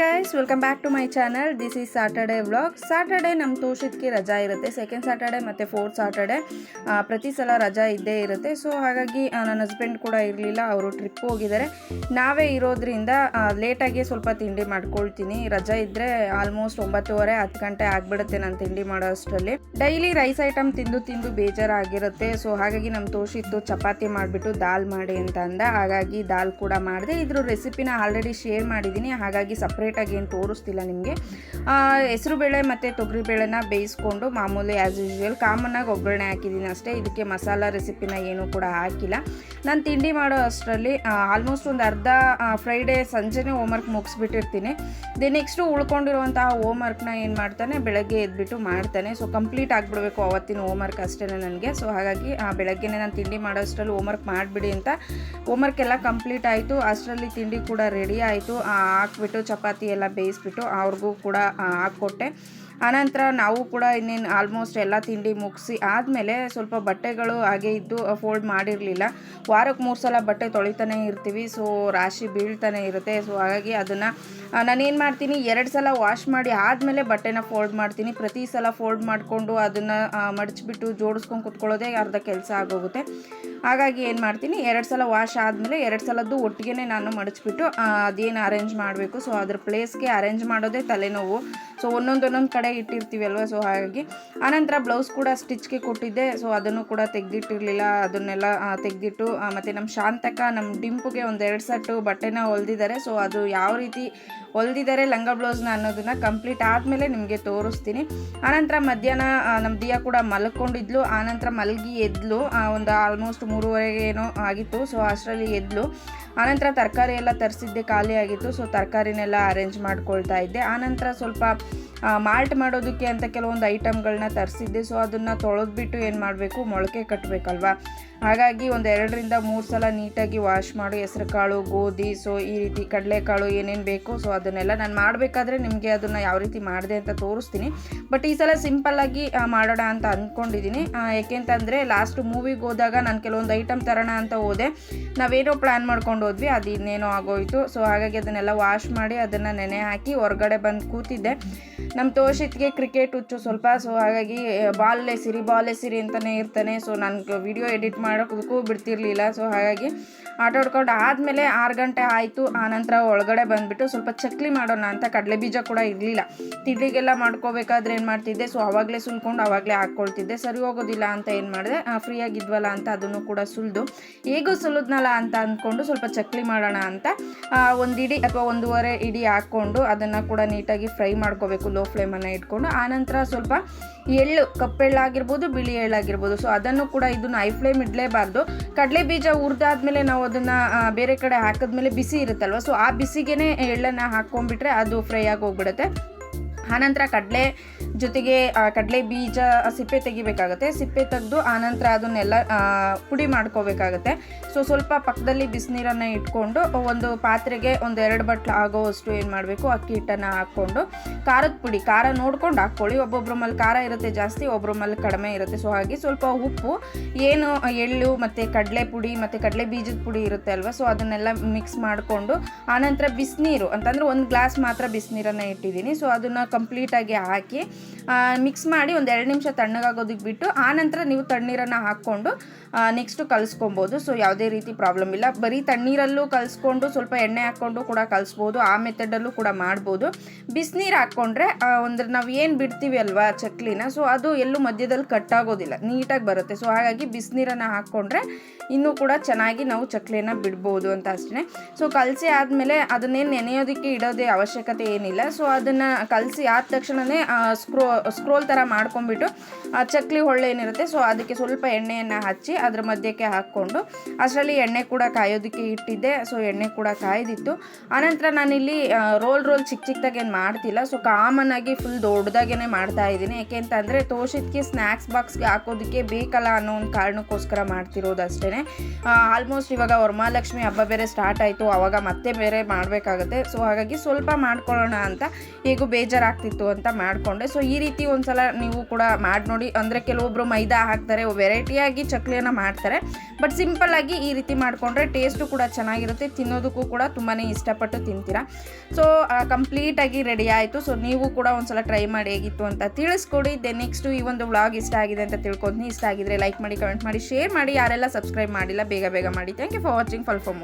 Guys welcome back to my channel this is Saturday vlog Saturday ನಮ್ಮ ತೋಷಿದ್ಗೆ ರಜಾ ಇರುತ್ತೆ. ಸೆಕೆಂಡ್ ಸಾಟರ್ಡೆ ಮತ್ತು ಫೋರ್ತ್ ಸಾಟರ್ಡೆ ಪ್ರತಿ ಸಲ ರಜಾ ಇದ್ದೇ ಇರುತ್ತೆ. ಸೊ ಹಾಗಾಗಿ ನನ್ನ ಹಸ್ಬೆಂಡ್ ಕೂಡ ಇರಲಿಲ್ಲ. ಅವರು ಟ್ರಿಪ್ ಹೋಗಿದ್ದಾರೆ. ನಾವೇ ಇರೋದ್ರಿಂದ ಲೇಟಾಗಿ ಸ್ವಲ್ಪ ತಿಂಡಿ ಮಾಡ್ಕೊಳ್ತೀನಿ. ರಜಾ ಇದ್ದರೆ ಆಲ್ಮೋಸ್ಟ್ ಒಂಬತ್ತುವರೆ, ಹತ್ತು ಗಂಟೆ ಆಗಿಬಿಡುತ್ತೆ ನಾನು ತಿಂಡಿ ಮಾಡೋ ಅಷ್ಟರಲ್ಲಿ ಡೈಲಿ ರೈಸ್ ಐಟಮ್ ತಿಂದು ತಿಂದು ಬೇಜಾರಾಗಿರುತ್ತೆ. ಸೊ ಹಾಗಾಗಿ ನಮ್ಮ ತೋಷಿತ್ತು ಚಪಾತಿ ಮಾಡಿಬಿಟ್ಟು ದಾಲ್ ಮಾಡಿ ಅಂತ ಅಂದ. ಹಾಗಾಗಿ ದಾಲ್ ಕೂಡ ಮಾಡಿದೆ. ಇದ್ರ ರೆಸಿಪಿನ ಆಲ್ರೆಡಿ ಶೇರ್ ಮಾಡಿದ್ದೀನಿ. ಹಾಗಾಗಿ ಸಪ್ರೇಟಾಗಿ ಏನು ತೋರಿಸ್ತಿಲ್ಲ ನಿಮಗೆ. ಹೆಸರುಬೇಳೆ ಮತ್ತು ತೊಗರಿಬೇಳೆನ ಬೇಯಿಸ್ಕೊಂಡು ಮಾಮೂಲಿ ಆ್ಯಸ್ ಯೂಶ್ವಲ್ ಕಾಮನ್ನಾಗಿ ಒಗ್ಗರಣೆ ಹಾಕಿದ್ದೀನಿ ಅಷ್ಟೇ. ಇದಕ್ಕೆ ಮಸಾಲ ರೆಸಿಪಿನ ಏನೂ ಕೂಡ ಹಾಕಿಲ್ಲ. ನಾನು ತಿಂಡಿ ಮಾಡೋ ಅಷ್ಟರಲ್ಲಿ ಆಲ್ಮೋಸ್ಟ್ ಒಂದು ಅರ್ಧ ಫ್ರೈಡೇ ಸಂಜೆನೇ ಹೋಮ್ವರ್ಕ್ ಮುಗಿಸ್ಬಿಟ್ಟಿರ್ತೀನಿ. ದೆ ನೆಕ್ಸ್ಟು ಉಳ್ಕೊಂಡಿರುವಂತಹ ಹೋಮ್ವರ್ಕ್ನ ಏನು ಮಾಡ್ತಾನೆ, ಬೆಳಗ್ಗೆ ಎದ್ಬಿಟ್ಟು ಮಾಡ್ತಾನೆ. ಸೊ ಕಂಪ್ಲೀಟ್ ಆಗಿಬಿಡ್ಬೇಕು ಅವತ್ತಿನ ಹೋಮ್ವರ್ಕ್ ಅಷ್ಟೇ ನನಗೆ. ಸೊ ಹಾಗಾಗಿ ಬೆಳಗ್ಗೆನೇ ನಾನು ತಿಂಡಿ ಮಾಡೋ ಅಷ್ಟರಲ್ಲಿ ಹೋಮ್ವರ್ಕ್ ಮಾಡಿಬಿಡಿ ಅಂತ. ಹೋಮ್ವರ್ಕ್ ಎಲ್ಲ ಕಂಪ್ಲೀಟ್ ಆಯಿತು. ಅಷ್ಟರಲ್ಲಿ ತಿಂಡಿ ಕೂಡ ರೆಡಿ ಆಯಿತು. ಹಾಕ್ಬಿಟ್ಟು ಚಪಾತಿ ಎಲ್ಲ ಬೇಯಿಸ್ಬಿಟ್ಟು ಅವ್ರಿಗೂ ಕೂಡ ಹಾಕ್ಕೊಟ್ಟೆ. ಆನಂತರ ನಾವು ಕೂಡ ಇನ್ನೇನು ಆಲ್ಮೋಸ್ಟ್ ಎಲ್ಲ ತಿಂಡಿ ಮುಗಿಸಿ ಆದಮೇಲೆ ಸ್ವಲ್ಪ ಬಟ್ಟೆಗಳು ಹಾಗೆ ಇದ್ದು ಫೋಲ್ಡ್ ಮಾಡಿರಲಿಲ್ಲ. ವಾರಕ್ಕೆ ಮೂರು ಸಲ ಬಟ್ಟೆ ತೊಳಿತಾನೆ ಇರ್ತೀವಿ ಸೊ ರಾಶಿ ಬೀಳ್ತಾನೆ ಇರುತ್ತೆ. ಸೊ ಹಾಗಾಗಿ ಅದನ್ನು ನಾನೇನು ಮಾಡ್ತೀನಿ, ಎರಡು ಸಲ ವಾಶ್ ಮಾಡಿ ಆದಮೇಲೆ ಬಟ್ಟೆನ ಫೋಲ್ಡ್ ಮಾಡ್ತೀನಿ. ಪ್ರತಿ ಸಲ ಫೋಲ್ಡ್ ಮಾಡಿಕೊಂಡು ಅದನ್ನು ಮಡಚಿಬಿಟ್ಟು ಜೋಡಿಸ್ಕೊಂಡು ಕುತ್ಕೊಳ್ಳೋದೇ ಅರ್ಧ ಕೆಲಸ ಆಗೋಗುತ್ತೆ. ಹಾಗಾಗಿ ಏನು ಮಾಡ್ತೀನಿ, ಎರಡು ಸಲ ವಾಶ್ ಆದಮೇಲೆ ಎರಡು ಸಲದ್ದು ಒಟ್ಟಿಗೆ ನಾನು ಮಡಚಿಬಿಟ್ಟು ಅದೇನು ಅರೇಂಜ್ ಮಾಡಬೇಕು. ಸೊ ಅದ್ರ ಪ್ಲೇಸ್ಗೆ ಅರೇಂಜ್ ಮಾಡೋದೇ ತಲೆನೋವು. ಸೊ ಒಂದೊಂದು ಒಂದೊಂದು ಕಡೆ ಅಲ್ವಾ ಸೊ ಹಾಗಾಗಿ ಆನಂತರ ಬ್ಲೌಸ್ ಕೂಡ ಸ್ಟಿಚ್ಗೆ ಕೊಟ್ಟಿದ್ದೆ. ಸೊ ಅದನ್ನು ಕೂಡ ತೆಗೆದಿಟ್ಟಿರಲಿಲ್ಲ. ಅದನ್ನೆಲ್ಲ ತೆಗೆದಿಟ್ಟು ಮತ್ತು ನಮ್ಮ ಶಾಂತಕ ನಮ್ಮ ಡಿಂಪುಗೆ ಒಂದು ಎರಡು ಸೆಟ್ಟು ಬಟ್ಟೆನ ಹೊಲ್ದಿದ್ದಾರೆ ಸೊ ಅದು ಯಾವ ರೀತಿ ಹೊಲ್ದಿದ್ದಾರೆ ಲಂಗ ಬ್ಲೌಸ್ನ ಅನ್ನೋದನ್ನು ಕಂಪ್ಲೀಟ್ ಆದಮೇಲೆ ನಿಮಗೆ ತೋರಿಸ್ತೀನಿ. ಆನಂತರ ಮಧ್ಯಾಹ್ನ ನಮ್ಮ ದಿಯಾ ಕೂಡ ಮಲ್ಕೊಂಡಿದ್ಲು. ಆನಂತರ ಮಲಗಿ ಎದ್ಲು. ಒಂದು ಆಲ್ಮೋಸ್ಟ್ ಮೂರುವರೆಗೆ ಏನೋ ಆಗಿತ್ತು. ಸೊ ಅಷ್ಟರಲ್ಲಿ ಎದ್ಲು. ಆನಂತರ ತರಕಾರಿ ಎಲ್ಲ ತರಿಸಿದ್ದೆ, ಖಾಲಿ ಆಗಿತ್ತು. ಸೊ ತರಕಾರಿನೆಲ್ಲ ಅರೇಂಜ್ ಮಾಡ್ಕೊಳ್ತಾ ಇದ್ದೆ. ಆನಂತರ ಸ್ವಲ್ಪ ಮಾಲ್ಟ್ ಮಾಡೋದಕ್ಕೆ ಅಂತ ಕೆಲವೊಂದು ಐಟಮ್ಗಳನ್ನ ತರಿಸಿದ್ದೆ. ಸೊ ಅದನ್ನು ತೊಳೆದ್ಬಿಟ್ಟು ಏನು ಮಾಡಬೇಕು? ಮೊಳಕೆ ಕಟ್ಟಬೇಕಲ್ವಾ ಹಾಗಾಗಿ ಒಂದು ಎರಡರಿಂದ ಮೂರು ಸಲ ನೀಟಾಗಿ ವಾಶ್ ಮಾಡು. ಹೆಸರು ಕಾಳು, ಗೋಧಿ, ಸೊ, ಈ ರೀತಿ ಕಡಲೆಕಾಳು ಏನೇನು ಬೇಕು, ಸೊ, ಅದನ್ನೆಲ್ಲ ನಾನು ಮಾಡಬೇಕಾದ್ರೆ ನಿಮಗೆ ಅದನ್ನು ಯಾವ ರೀತಿ ಮಾಡಿದೆ ಅಂತ ತೋರಿಸ್ತೀನಿ. ಬಟ್ ಈ ಸಲ ಸಿಂಪಲ್ಲಾಗಿ ಮಾಡೋಣ ಅಂತ ಅಂದ್ಕೊಂಡಿದ್ದೀನಿ ಯಾಕೆಂತಂದರೆ ಲಾಸ್ಟ್ ಮೂವಿಗೆ ಹೋದಾಗ ನಾನು ಕೆಲವೊಂದು ಐಟಮ್ ತರೋಣ ಅಂತ ಹೋದೆ. ನಾವೇನೋ ಪ್ಲ್ಯಾನ್ ಮಾಡ್ಕೊಂಡು ಹೋದ್ವಿ, ಅದು ಇನ್ನೇನೋ ಆಗೋಯಿತು. ಸೊ, ಹಾಗಾಗಿ ಅದನ್ನೆಲ್ಲ ವಾಶ್ ಮಾಡಿ ಅದನ್ನು ನೆನೆ ಹಾಕಿ ಹೊರಗಡೆ ಬಂದು ಕೂತಿದ್ದೆ. ನಮ್ಮ ತೋಷಿತ್ಗೆ ಕ್ರಿಕೆಟ್ ಹುಚ್ಚು ಸ್ವಲ್ಪ, ಸೊ, ಹಾಗಾಗಿ ಬಾಲ್ ಸಿರಿ ಬಾಲೇ ಸಿರಿ ಅಂತಲೇ ಇರ್ತಾನೆ. ಸೊ, ನನಗೆ ವಿಡಿಯೋ ಎಡಿಟ್ ಮಾಡೋದಕ್ಕೂ ಬಿಡ್ತಿರ್ಲಿಲ್ಲ. ಸೊ ಹಾಗಾಗಿ ಆಟ ಆಡ್ಕೊಂಡು ಆದಮೇಲೆ ಆರು ಗಂಟೆ ಆಯಿತು. ಆನಂತರ ಒಳಗಡೆ ಬಂದುಬಿಟ್ಟು ಸ್ವಲ್ಪ ಚಕ್ಲಿ ಮಾಡೋಣ ಅಂತ ಕಡಲೆ ಬೀಜ ಕೂಡ ಇರಲಿಲ್ಲ. ತಿಂಡಿಗೆಲ್ಲ ಮಾಡ್ಕೋಬೇಕಾದ್ರೆ ಏನು ಮಾಡ್ತಿದ್ದೆ? ಸೊ ಅವಾಗಲೇ ಸುಲ್ಕೊಂಡು ಅವಾಗಲೇ ಹಾಕ್ಕೊಳ್ತಿದ್ದೆ. ಸರಿ ಹೋಗೋದಿಲ್ಲ ಅಂತ ಏನು ಮಾಡಿದೆ? ಫ್ರೀಯಾಗಿದ್ವಲ್ಲ ಅಂತ ಅದನ್ನು ಕೂಡ ಸುಲಿದು. ಹೇಗೂ ಸುಲಿದ್ನಲ್ಲ ಅಂತ ಅಂದ್ಕೊಂಡು ಸ್ವಲ್ಪ ಚಕ್ಲಿ ಮಾಡೋಣ ಅಂತ ಒಂದು ಇಡಿ ಅಥವಾ ಒಂದೂವರೆ ಇಡಿ ಹಾಕ್ಕೊಂಡು ಅದನ್ನು ಕೂಡ ನೀಟಾಗಿ ಫ್ರೈ ಮಾಡ್ಕೋಬೇಕು. ಲೋ ಫ್ಲೇಮನ್ನು ಇಟ್ಕೊಂಡು. ಆನಂತರ ಸ್ವಲ್ಪ ಎಳ್ಳು ಕಪ್ಪೆಳ್ಳಾಗಿರ್ಬೋದು ಬಿಳಿ ಎಳ್ಳಾಗಿರ್ಬೋದು ಸೊ ಅದನ್ನು ಕೂಡ ಇದನ್ನು ಐ ಫ್ಲೇಮ್ ಇಡಲೇಬಾರ್ದು ಕಡಲೆ ಬೀಜ ಹುರಿದಾದ್ಮೇಲೆ ನಾವು ಅದನ್ನು ಬೇರೆ ಕಡೆ ಹಾಕಿದ್ಮೇಲೆ ಬಿಸಿ ಇರುತ್ತಲ್ವ? ಸೊ ಆ ಬಿಸಿಗೆ ಎಳ್ಳನ್ನು ಹಾಕ್ಕೊಂಡ್ಬಿಟ್ರೆ ಅದು ಫ್ರೈ ಆಗಿ ಹೋಗ್ಬಿಡುತ್ತೆ. ಆನಂತರ ಕಡಲೆ ಜೊತೆಗೆ ಕಡಲೆ ಬೀಜ ಸಿಪ್ಪೆ ತೆಗಿಬೇಕಾಗುತ್ತೆ. ಸಿಪ್ಪೆ ತೆಗೆದು ಆನಂತರ ಅದನ್ನೆಲ್ಲ ಪುಡಿ ಮಾಡ್ಕೋಬೇಕಾಗತ್ತೆ. ಸೊ ಸ್ವಲ್ಪ ಪಕ್ಕದಲ್ಲಿ ಬಿಸಿನೀರನ್ನು ಇಟ್ಕೊಂಡು ಒಂದು ಪಾತ್ರೆಗೆ ಒಂದು ಎರಡು ಬಟ್ಲು ಆಗೋವಷ್ಟು ಏನು ಮಾಡಬೇಕು? ಅಕ್ಕಿ ಹಿಟ್ಟನ್ನು ಹಾಕ್ಕೊಂಡು ಖಾರದ ಪುಡಿ, ಖಾರ ನೋಡ್ಕೊಂಡು ಹಾಕ್ಕೊಳ್ಳಿ. ಒಬ್ಬೊಬ್ರ ಮೇಲೆ ಖಾರ ಇರುತ್ತೆ ಜಾಸ್ತಿ ಒಬ್ಬರ ಮೇಲೆ ಕಡಿಮೆ ಇರುತ್ತೆ. ಸೊ ಹಾಗೆ ಸ್ವಲ್ಪ ಉಪ್ಪು, ಏನು ಎಳ್ಳು ಮತ್ತು ಕಡಲೆ ಪುಡಿ ಮತ್ತು ಕಡಲೆ ಬೀಜದ ಪುಡಿ ಇರುತ್ತೆ ಅಲ್ವಾ? ಸೊ ಅದನ್ನೆಲ್ಲ ಮಿಕ್ಸ್ ಮಾಡಿಕೊಂಡು ಆನಂತರ ಬಿಸಿನೀರು ಅಂತಂದರೆ ಒಂದು ಗ್ಲಾಸ್ ಮಾತ್ರ ಬಿಸಿನೀರನ್ನು ಇಟ್ಟಿದ್ದೀನಿ. ಸೊ ಅದನ್ನು ಕಂಪ್ಲೀಟಾಗಿ ಹಾಕಿ ಮಿಕ್ಸ್ ಮಾಡಿ ಒಂದು ಎರಡು ನಿಮಿಷ ತಣ್ಣಗಾಗೋದಕ್ಕೆ ಬಿಟ್ಟು ಆನಂತರ ನೀವು ತಣ್ಣೀರನ್ನು ಹಾಕ್ಕೊಂಡು ನೆಕ್ಸ್ಟು ಕಲಿಸ್ಕೊಬೋದು. ಸೊ ಯಾವುದೇ ರೀತಿ ಪ್ರಾಬ್ಲಮ್ ಇಲ್ಲ. ಬರೀ ತಣ್ಣೀರಲ್ಲೂ ಕಲಿಸ್ಕೊಂಡು, ಸ್ವಲ್ಪ ಎಣ್ಣೆ ಹಾಕ್ಕೊಂಡು ಕೂಡ ಕಲಿಸ್ಬೋದು. ಆ ಮೆಥಡಲ್ಲೂ ಕೂಡ ಮಾಡ್ಬೋದು. ಬಿಸಿನೀರು ಹಾಕ್ಕೊಂಡ್ರೆ ಅಂದರೆ ನಾವು ಏನು ಬಿಡ್ತೀವಿ ಅಲ್ವಾ ಚಕ್ಲಿನ ಸೊ ಅದು ಎಲ್ಲೂ ಮಧ್ಯದಲ್ಲಿ ಕಟ್ಟಾಗೋದಿಲ್ಲ ನೀಟಾಗಿ ಬರುತ್ತೆ. ಸೊ ಹಾಗಾಗಿ ಬಿಸಿನೀರನ್ನು ಹಾಕ್ಕೊಂಡ್ರೆ ಇನ್ನೂ ಕೂಡ ಚೆನ್ನಾಗಿ ನಾವು ಚಕ್ಲಿನ ಬಿಡ್ಬೋದು ಅಂತ ಅಷ್ಟೇ ಸೊ ಕಲಸಿ ಆದಮೇಲೆ ಅದನ್ನೇನು ನೆನೆಯೋದಕ್ಕೆ ಇಡೋದೇ ಅವಶ್ಯಕತೆ ಏನಿಲ್ಲ. ಸೊ ಅದನ್ನು ಕಲಸಿ ಆದ ತಕ್ಷಣವೇ ಸ್ಕ್ರೋ, ಸ್ಕ್ರೋಲ್ ಥರ ಮಾಡ್ಕೊಂಬಿಟ್ಟು ಆ, ಚಕ್ಲಿ ಹೊಳ್ಳೆ ಏನಿರುತ್ತೆ ಸೊ ಅದಕ್ಕೆ ಸ್ವಲ್ಪ ಎಣ್ಣೆಯನ್ನು ಹಚ್ಚಿ ಅದರ ಮಧ್ಯಕ್ಕೆ ಹಾಕ್ಕೊಂಡು, ಅಷ್ಟರಲ್ಲಿ ಎಣ್ಣೆ ಕೂಡ ಕಾಯೋದಕ್ಕೆ ಇಟ್ಟಿದ್ದೆ. ಸೊ ಎಣ್ಣೆ ಕೂಡ ಕಾಯ್ದಿತ್ತು. ಆನಂತರ ನಾನಿಲ್ಲಿ ರೋಲ್ ರೋಲ್ ಚಿಕ್ಕ ಚಿಕ್ಕದಾಗಿ ಏನು ಮಾಡ್ತಿಲ್ಲ. ಸೊ ಕಾಮನ್ ಆಗಿ ಫುಲ್ ದೊಡ್ಡದಾಗೇ ಮಾಡ್ತಾ ಇದ್ದೀನಿ. ಯಾಕೆ ಅಂತಂದರೆ ತೋಷಿದ್ಗೆ ಸ್ನ್ಯಾಕ್ಸ್ ಬಾಕ್ಸ್ಗೆ ಹಾಕೋದಕ್ಕೆ ಬೇಕಲ್ಲ ಅನ್ನೋ ಒಂದು ಕಾರಣಕ್ಕೋಸ್ಕರ ಮಾಡ್ತಿರೋದು ಅಷ್ಟೇ ಆಲ್ಮೋಸ್ಟ್ ಇವಾಗ ವರಮಹಾಲಕ್ಷ್ಮಿ ಹಬ್ಬ ಬೇರೆ ಸ್ಟಾರ್ಟ್ ಆಯಿತು ಆವಾಗ ಮತ್ತೆ ಬೇರೆ ಮಾಡಬೇಕಾಗುತ್ತೆ. ಸೊ ಹಾಗಾಗಿ ಸ್ವಲ್ಪ ಮಾಡ್ಕೊಳ್ಳೋಣ ಅಂತ ಹೇಗೂ ಬೇಜಾರಾಗ್ತಿತ್ತು ಅಂತ ಮಾಡಿಕೊಂಡೆ. ಸೊ ಈ ರೀತಿ ಒಂದು ಸಲ ನೀವು ಕೂಡ ಮಾಡಿ ನೋಡಿ. ಅಂದರೆ ಕೆಲವೊಬ್ಬರು ಮೈದಾ ಹಾಕ್ತಾರೆ ವೆರೈಟಿಯಾಗಿ ಚಕ್ಲಿಯನ್ನು ಮಾಡ್ತಾರೆ. ಬಟ್ ಸಿಂಪಲ್ಲಾಗಿ ಈ ರೀತಿ ಮಾಡಿಕೊಂಡ್ರೆ ಟೇಸ್ಟು ಕೂಡ ಚೆನ್ನಾಗಿರುತ್ತೆ. ತಿನ್ನೋದಕ್ಕೂ ಕೂಡ ತುಂಬಾ ಇಷ್ಟಪಟ್ಟು ತಿಂತೀರಾ. ಸೊ ಕಂಪ್ಲೀಟಾಗಿ ರೆಡಿ ಆಯಿತು. ಸೊ ನೀವು ಕೂಡ ಒಂದ್ಸಲ ಟ್ರೈ ಮಾಡಿ ಹೇಗಿತ್ತು ಅಂತ ತಿಳಿಸ್ಕೊಡಿ. ದೆನ್ ನೆಕ್ಸ್ಟು ಈ ಒಂದು ವ್ಲಾಗ್ ಇಷ್ಟ ಆಗಿದೆ ಅಂತ ತಿಳ್ಕೊತೀನಿ. ಇಷ್ಟ ಆಗಿದ್ರೆ ಲೈಕ್ ಮಾಡಿ ಕಮೆಂಟ್ ಮಾಡಿ ಶೇರ್ ಮಾಡಿ. ಯಾರೆಲ್ಲ ಸಬ್ಸ್ಕ್ರೈಬ್ ಮಾಡಿಲ್ಲ, ಬೇಗ ಬೇಗ ಮಾಡಿ. Thank you for watching for more